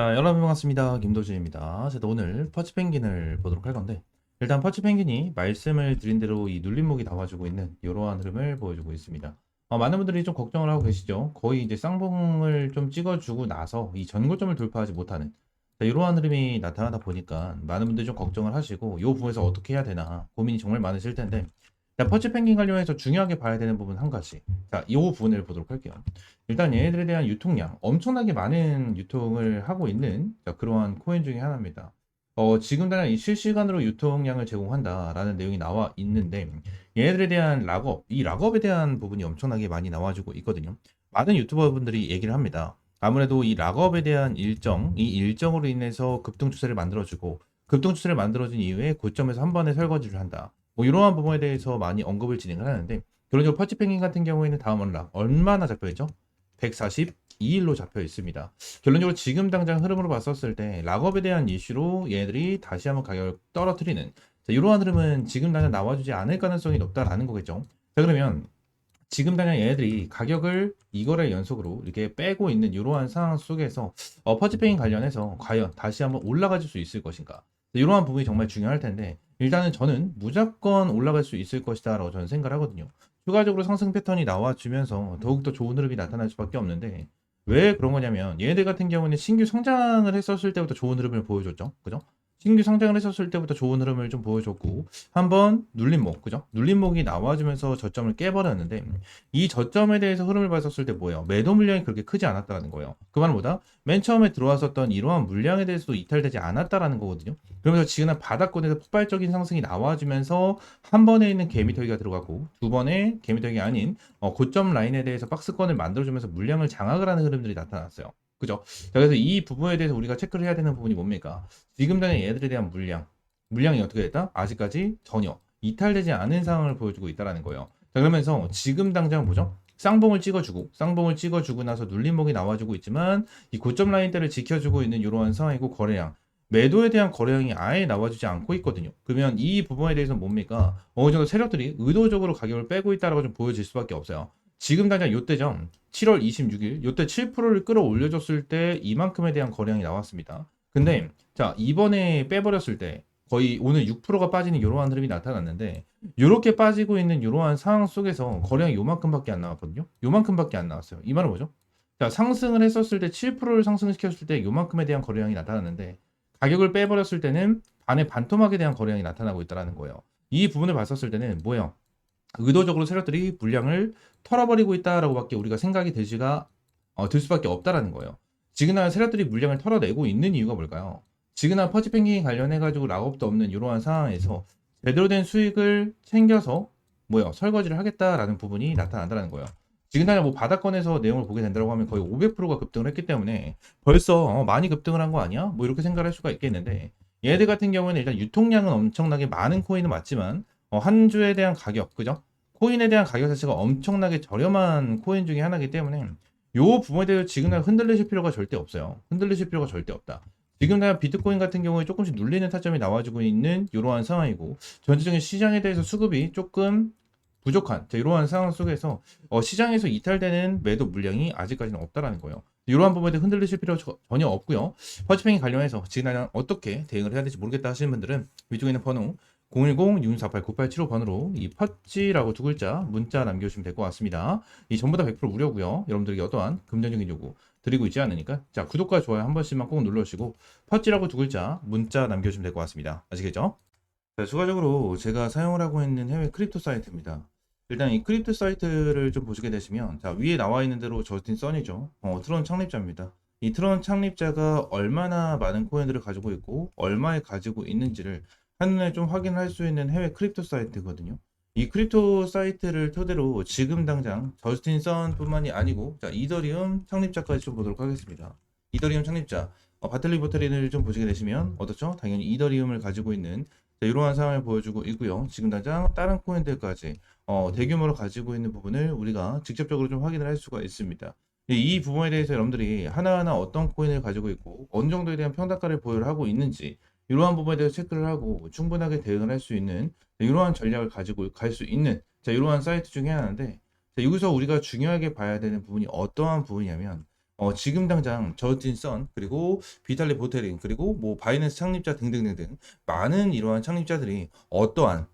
자, 여러분 반갑습니다. 김도진입니다. 제가 오늘 퍼치 펭귄을 보도록 할 건데, 일단 퍼치 펭귄이 말씀을 드린 대로 이 눌림목이 나와주고 있는 이러한 흐름을 보여주고 있습니다. 어, 많은 분들이 좀 걱정을 하고 계시죠. 거의 이제 쌍봉을 좀 찍어주고 나서 이 전고점을 돌파하지 못하는 자, 이러한 흐름이 나타나다 보니까 많은 분들이 좀 걱정을 하시고 이 부분에서 어떻게 해야 되나 고민이 정말 많으실 텐데, 자, 퍼치 펭귄 관련해서 중요하게 봐야 되는 부분 한 가지. 자, 이 부분을 보도록 할게요. 일단 얘네들에 대한 유통량 엄청나게 많은 유통을 하고 있는 자, 그러한 코인 중에 하나입니다. 어, 지금 이 실시간으로 유통량을 제공한다라는 내용이 나와 있는데 얘네들에 대한 락업, 이 락업에 대한 부분이 엄청나게 많이 나와주고 있거든요. 많은 유튜버분들이 얘기를 합니다. 아무래도 이 락업에 대한 일정, 이 일정으로 인해서 급등 추세를 만들어주고 급등 추세를 만들어준 이후에 고점에서 한 번에 설거지를 한다. 뭐 이러한 부분에 대해서 많이 언급을 진행을 하는데 결론적으로 퍼치펭귄 같은 경우에는 다음 언락 얼마나 잡혀있죠? 142일로 잡혀 있습니다. 결론적으로 지금 당장 흐름으로 봤었을 때 락업에 대한 이슈로 얘들이 다시 한번 가격을 떨어뜨리는 자, 이러한 흐름은 지금 당장 나와주지 않을 가능성이 높다라는 거겠죠. 자 그러면 지금 당장 얘네들이 가격을 이거래 연속으로 이렇게 빼고 있는 이러한 상황 속에서 어, 퍼치페인 관련해서 과연 다시 한번 올라갈 수 있을 것인가 이러한 부분이 정말 중요할 텐데 일단은 저는 무조건 올라갈 수 있을 것이다 라고 저는 생각을 하거든요. 추가적으로 상승 패턴이 나와주면서 더욱더 좋은 흐름이 나타날 수밖에 없는데 왜 그런 거냐면 얘네들 같은 경우는 신규 성장을 했었을 때부터 좋은 흐름을 보여줬죠. 그죠 신규 성장을 했었을 때부터 좋은 흐름을 좀 보여줬고 한번 눌림목 그죠? 눌림목이 나와주면서 저점을 깨버렸는데 이 저점에 대해서 흐름을 봤었을 때 뭐예요? 매도 물량이 그렇게 크지 않았다는 거예요. 그 말은 뭐다 맨 처음에 들어왔었던 이러한 물량에 대해서도 이탈되지 않았다라는 거거든요. 그러면서 지금은 바닥권에서 폭발적인 상승이 나와주면서 한 번에 있는 개미털기가 들어가고 두 번에 개미털기 아닌 어, 고점 라인에 대해서 박스권을 만들어주면서 물량을 장악을 하는 흐름들이 나타났어요 그죠 자, 그래서 이 부분에 대해서 우리가 체크를 해야 되는 부분이 뭡니까? 지금 당장 얘들에 대한 물량, 물량이 어떻게 됐다? 아직까지 전혀 이탈되지 않은 상황을 보여주고 있다라는 거예요. 자, 그러면서 지금 당장 뭐죠? 쌍봉을 찍어주고, 쌍봉을 찍어주고 나서 눌림목이 나와주고 있지만 이 고점 라인대를 지켜주고 있는 이러한 상황이고 거래량, 매도에 대한 거래량이 아예 나와주지 않고 있거든요. 그러면 이 부분에 대해서 뭡니까? 어느 정도 세력들이 의도적으로 가격을 빼고 있다라고 좀 보여질 수밖에 없어요. 지금 당장 요때점 7월 26일 요때 7%를 끌어올려줬을 때 이만큼에 대한 거래량이 나왔습니다. 근데 자 이번에 빼버렸을 때 거의 오늘 6%가 빠지는 이러한 흐름이 나타났는데 이렇게 빠지고 있는 이러한 상황 속에서 거래량이 요만큼밖에 안 나왔거든요. 요만큼밖에 안 나왔어요. 이 말은 뭐죠? 자 상승을 했었을 때 7%를 상승시켰을 때 요만큼에 대한 거래량이 나타났는데 가격을 빼버렸을 때는 반의 반토막에 대한 거래량이 나타나고 있다는 거예요. 이 부분을 봤었을 때는 뭐예요? 의도적으로 세력들이 물량을 털어버리고 있다라고밖에 우리가 생각이 들지가 어, 들 수밖에 없다라는 거예요. 지그나 세력들이 물량을 털어내고 있는 이유가 뭘까요? 지그나 퍼치펭귄 관련해가지고 락업도 없는 이러한 상황에서 제대로 된 수익을 챙겨서 뭐요 설거지를 하겠다라는 부분이 나타난다는 거예요. 지금당장 뭐 바닥권에서 내용을 보게 된다고 하면 거의 500%가 급등을 했기 때문에 벌써 어, 많이 급등을 한 거 아니야? 뭐 이렇게 생각을 할 수가 있겠는데 얘들 같은 경우는 일단 유통량은 엄청나게 많은 코인은 맞지만 어, 한 주에 대한 가격, 그죠? 코인에 대한 가격 자체가 엄청나게 저렴한 코인 중에 하나이기 때문에 요 부분에 대해서 지금 흔들리실 필요가 절대 없어요. 흔들리실 필요가 절대 없다. 지금 나 비트코인 같은 경우에 조금씩 눌리는 타점이 나와주고 있는 이러한 상황이고 전체적인 시장에 대해서 수급이 조금 부족한 이러한 상황 속에서 어, 시장에서 이탈되는 매도 물량이 아직까지는 없다라는 거예요. 이러한 부분에 대해 흔들리실 필요 전혀 없고요. 퍼치팽이 관련해서 지금 어떻게 대응을 해야 될지 모르겠다 하시는 분들은 위쪽에 있는 번호 010-6448-9875번으로 이 팟찌라고 두 글자 문자 남겨주시면 될 것 같습니다. 이 전부 다 100% 무료고요. 여러분들에게 어떠한 금전적인 요구 드리고 있지 않으니까 자 구독과 좋아요 한 번씩만 꼭 눌러주시고 팟찌라고 두 글자 문자 남겨주시면 될 것 같습니다. 아시겠죠? 자, 추가적으로 제가 사용을 하고 있는 해외 크립토 사이트입니다. 일단 이 크립토 사이트를 좀 보시게 되시면 자 위에 나와 있는 대로 저스틴 선이죠. 어, 트론 창립자입니다. 이 트론 창립자가 얼마나 많은 코인들을 가지고 있고 얼마에 가지고 있는지를 한눈에 좀 확인할 수 있는 해외 크립토 사이트거든요. 이 크립토 사이트를 토대로 지금 당장 저스틴 썬뿐만이 아니고 자 이더리움 창립자까지 좀 보도록 하겠습니다. 이더리움 창립자 어, 바틀리 보터린을 좀 보시게 되시면 어떻죠? 당연히 이더리움을 가지고 있는 자, 이러한 상황을 보여주고 있고요. 지금 당장 다른 코인들까지 어, 대규모로 가지고 있는 부분을 우리가 직접적으로 좀 확인을 할 수가 있습니다. 이 부분에 대해서 여러분들이 하나하나 어떤 코인을 가지고 있고 어느 정도에 대한 평단가를 보유를 하고 있는지 이러한 부분에 대해서 체크를 하고 충분하게 대응을 할 수 있는 이러한 전략을 가지고 갈 수 있는 자 이러한 사이트 중에 하나인데 자, 여기서 우리가 중요하게 봐야 되는 부분이 어떠한 부분이냐면 어, 지금 당장 저스틴 선 그리고 비탈리 보테링 그리고 뭐 바이낸스 창립자 등등등등 많은 이러한 창립자들이 어떠한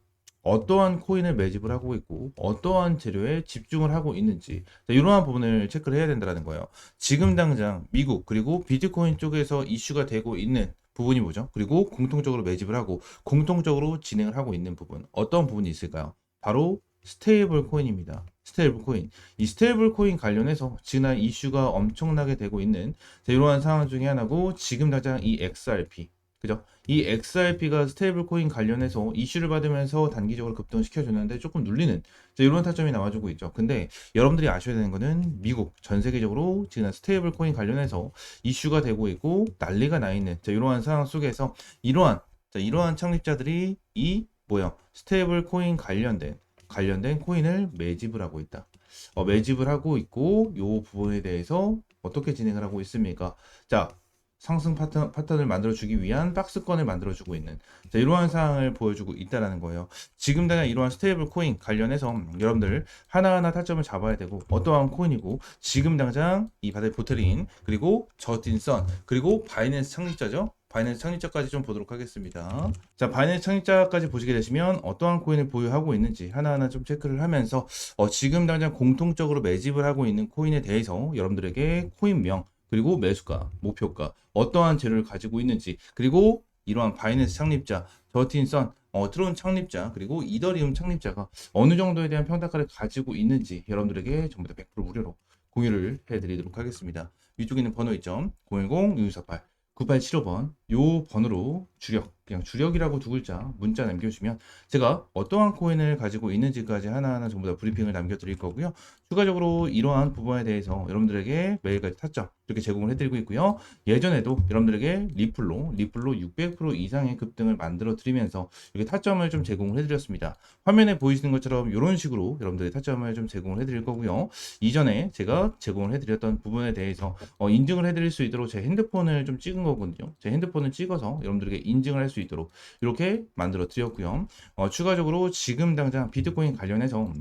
어떠한 코인을 매집을 하고 있고 어떠한 재료에 집중을 하고 있는지 자, 이러한 부분을 체크를 해야 된다는 거예요. 지금 당장 미국 그리고 비트코인 쪽에서 이슈가 되고 있는 부분이 뭐죠? 그리고 공통적으로 매집을 하고 공통적으로 진행을 하고 있는 부분 어떤 부분이 있을까요? 바로 스테이블 코인입니다. 스테이블 코인. 이 스테이블 코인 관련해서 지난 이슈가 엄청나게 되고 있는 자, 이러한 상황 중에 하나고 지금 당장 이 XRP 그죠? 이 XRP가 스테이블 코인 관련해서 이슈를 받으면서 단기적으로 급등시켜 줬는데 조금 눌리는 자, 이런 타점이 나와주고 있죠. 근데 여러분들이 아셔야 되는 거는 미국 전 세계적으로 지금 스테이블 코인 관련해서 이슈가 되고 있고 난리가 나 있는 자, 이러한 상황 속에서 이러한 자, 이러한 창립자들이 이 뭐야 스테이블 코인 관련된 관련된 코인을 매집을 하고 있다. 어, 매집을 하고 있고 요 부분에 대해서 어떻게 진행을 하고 있습니까? 자, 상승 파턴, 파턴 을 만들어주기 위한 박스권을 만들어주고 있는 자, 이러한 상황을 보여주고 있다라는 거예요. 지금 당장 이러한 스테이블 코인 관련해서 여러분들 하나하나 타점을 잡아야 되고 어떠한 코인이고 지금 당장 이 바닥 보트린 그리고 저틴선 그리고 바이낸스 창립자죠. 바이낸스 창립자까지 좀 보도록 하겠습니다. 자, 바이낸스 창립자까지 보시게 되시면 어떠한 코인을 보유하고 있는지 하나하나 좀 체크를 하면서 어, 지금 당장 공통적으로 매집을 하고 있는 코인에 대해서 여러분들에게 코인명 그리고 매수가, 목표가, 어떠한 재료를 가지고 있는지, 그리고 이러한 바이낸스 창립자, 저틴선, 어, 트론 창립자, 그리고 이더리움 창립자가 어느 정도에 대한 평가를 가지고 있는지 여러분들에게 전부 다 100% 무료로 공유를 해드리도록 하겠습니다. 위쪽에 있는 번호 있죠? 010-6148 9875번 요 번호로 주력 그냥 주력이라고 두 글자 문자 남겨주시면 제가 어떠한 코인을 가지고 있는지까지 하나하나 전부 다 브리핑을 남겨드릴 거고요. 추가적으로 이러한 부분에 대해서 여러분들에게 매일까지 타점 이렇게 제공을 해드리고 있고요. 예전에도 여러분들에게 리플로 리플로 600% 이상의 급등을 만들어 드리면서 이렇게 타점을 좀 제공을 해드렸습니다. 화면에 보이시는 것처럼 이런 식으로 여러분들의 타점을 좀 제공을 해드릴 거고요. 이전에 제가 제공을 해드렸던 부분에 대해서 어, 인증을 해드릴 수 있도록 제 핸드폰을 좀 찍은 거거든요. 제 핸드폰을 찍어서 여러분들에게 인증을 할 수 있도록 이렇게 만들어 드렸고요. 어, 추가적으로 지금 당장 비트코인 관련해서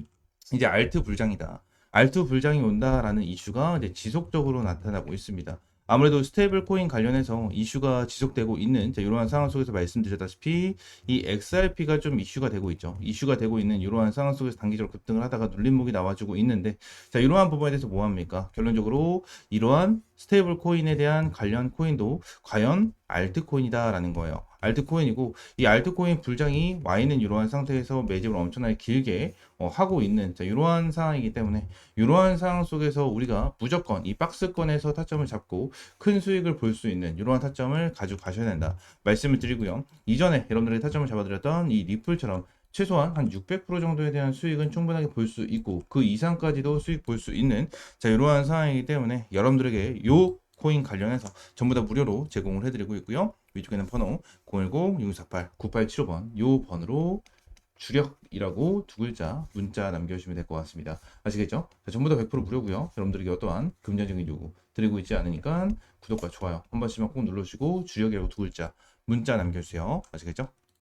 이제 알트 불장이다. 알트 불장이 온다라는 이슈가 이제 지속적으로 나타나고 있습니다. 아무래도 스테이블 코인 관련해서 이슈가 지속되고 있는 자, 이러한 상황 속에서 말씀드렸다시피 이 XRP가 좀 이슈가 되고 있죠. 이슈가 되고 있는 이러한 상황 속에서 단기적으로 급등을 하다가 눌림목이 나와주고 있는데 자 이러한 부분에 대해서 뭐 합니까? 결론적으로 이러한 스테이블 코인에 대한 관련 코인도 과연 알트코인이다라는 거예요. 알트코인이고 이 알트코인 불장이 와 있는 이러한 상태에서 매집을 엄청나게 길게 어, 하고 있는 자, 이러한 상황이기 때문에 이러한 상황 속에서 우리가 무조건 이 박스권에서 타점을 잡고 큰 수익을 볼 수 있는 이러한 타점을 가지고 가셔야 된다 말씀을 드리고요. 이전에 여러분들이 타점을 잡아드렸던 이 리플처럼 최소한 한 600% 정도에 대한 수익은 충분하게 볼 수 있고 그 이상까지도 수익 볼 수 있는 자 이러한 상황이기 때문에 여러분들에게 요 코인 관련해서 전부 다 무료로 제공을 해드리고 있고요. 위쪽에는 번호 010-6248-9875번 요 번호로 주력이라고 두 글자 문자 남겨주시면 될 것 같습니다. 아시겠죠? 자, 전부 다 100% 무료고요. 여러분들에게 어떠한 금전적인 요구 드리고 있지 않으니까 구독과 좋아요 한 번씩만 꼭 눌러주시고 주력이라고 두 글자 문자 남겨주세요. 아시겠죠?